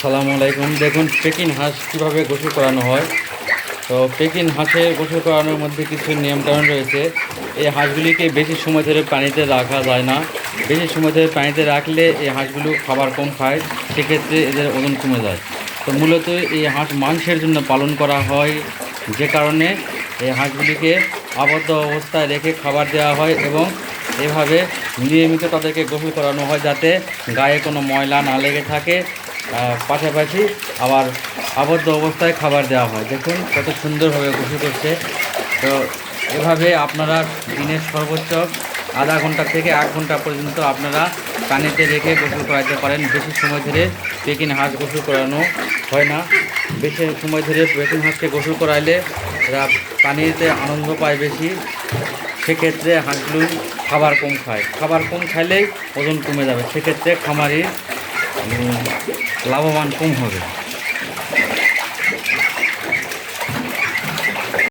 সালামু আলাইকুম। দেখুন পেকিন হাঁস কীভাবে গোসল করানো হয়। তো পেকিন হাঁসের গোসল করানোর মধ্যে কিছু নিয়মকানুন রয়েছে। এই হাঁসগুলিকে বেশি সময় ধরে পানিতে রাখা যায় না। বেশি সময় ধরে পানিতে রাখলে এই হাঁসগুলো খাবার কম খায়, সেক্ষেত্রে এদের ওজন কমে যায়। তো মূলত এই হাঁস মাংসের জন্য পালন করা হয়। যে কারণে এই হাঁসগুলিকে আবদ্ধ অবস্থায় রেখে খাবার দেওয়া হয় এবং এভাবে নিয়মিত তাদেরকে গোসল করানো হয় যাতে গায়ে কোনো ময়লা না লেগে থাকে। পাশাপাশি আবার আবদ্ধ অবস্থায় খাবার দেওয়া হয়। দেখুন কত সুন্দরভাবে গোসল করছে তো এভাবে আপনারা দিনের সর্বোচ্চ আধা ঘণ্টা থেকে এক ঘণ্টা পর্যন্ত আপনারা পানিতে রেখে গোসল করাতে পারেন। বেশি সময় ধরে পেকিন হাঁস গোসল করানো হয় না। বেশি সময় ধরে পেকিন হাঁসকে গোসল করাইলে এরা পানিতে আনন্দ পায় বেশি। সেক্ষেত্রে হাঁসগুলো খাবার কম খায়। খাবার কম খাইলেই ওজন কমে যাবে। সেক্ষেত্রে খামারি উম, লাভবান কম হবে।